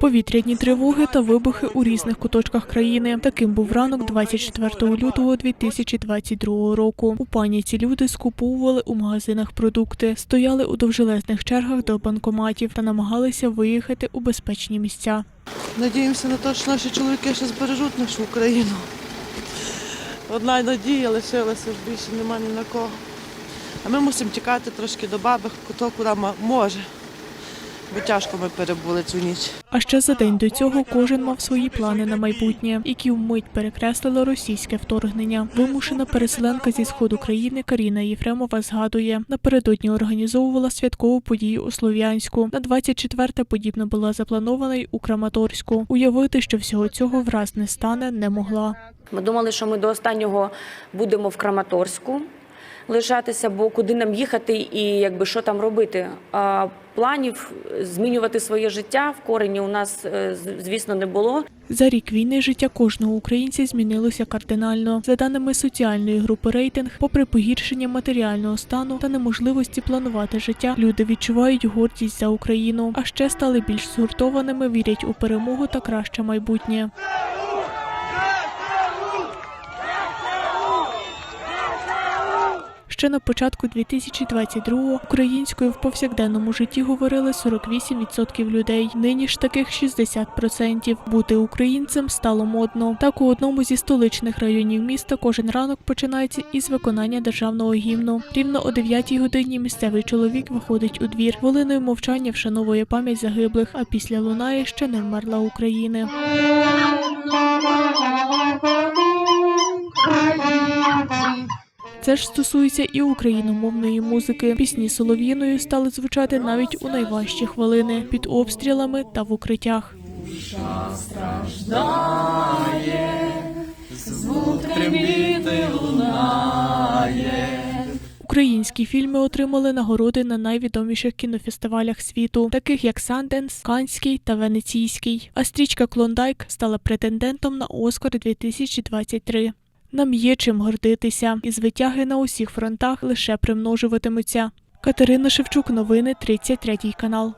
Повітряні тривоги та вибухи у різних куточках країни. Таким був ранок 24 лютого 2022 року. У паніці люди скуповували у магазинах продукти, стояли у довжелезних чергах до банкоматів та намагалися виїхати у безпечні місця. Надіємося на те, що наші чоловіки ще збережуть нашу Україну. Одна надія лишилася, більше нема ні на кого. А ми мусимо тікати трошки до баби, хто куди може. Бо тяжко ми перебули цю ніч. А ще за день до цього кожен мав свої плани на майбутнє, які вмить перекреслило російське вторгнення. Вимушена переселенка зі сходу країни Каріна Єфремова згадує, напередодні організовувала святкову подію у Слов'янську. На 24-те подібна була запланована й у Краматорську. Уявити, що всього цього враз не стане, не могла. Ми думали, що ми до останнього будемо в Краматорську лишатися, бо куди нам їхати і якби що там робити. А планів змінювати своє життя в корені у нас, е, звісно, не було. За рік війни життя кожного українця змінилося кардинально. За даними соціальної групи рейтинг, попри погіршення матеріального стану та неможливості планувати життя, люди відчувають гордість за Україну, а ще стали більш згуртованими, вірять у перемогу та краще майбутнє. Ще на початку 2022-го українською в повсякденному житті говорили 48% людей. Нині ж таких 60%. Бути українцем стало модно. Так у одному зі столичних районів міста кожен ранок починається із виконання державного гімну. Рівно о 9 годині місцевий чоловік виходить у двір. Хвилиною мовчання вшановує пам'ять загиблих, а після лунає ще не вмерла України. Це ж стосується і україномовної музики. Пісні солов'їною стали звучати навіть у найважчі хвилини під обстрілами та в укриттях. Українські фільми отримали нагороди на найвідоміших кінофестивалях світу, таких як Санденс, Канський та Венеційський. А стрічка Клондайк стала претендентом на Оскар 2023. Нам є чим гордитися, і звитяги на усіх фронтах лише примножуватимуться. Катерина Шевчук, новини 33 канал.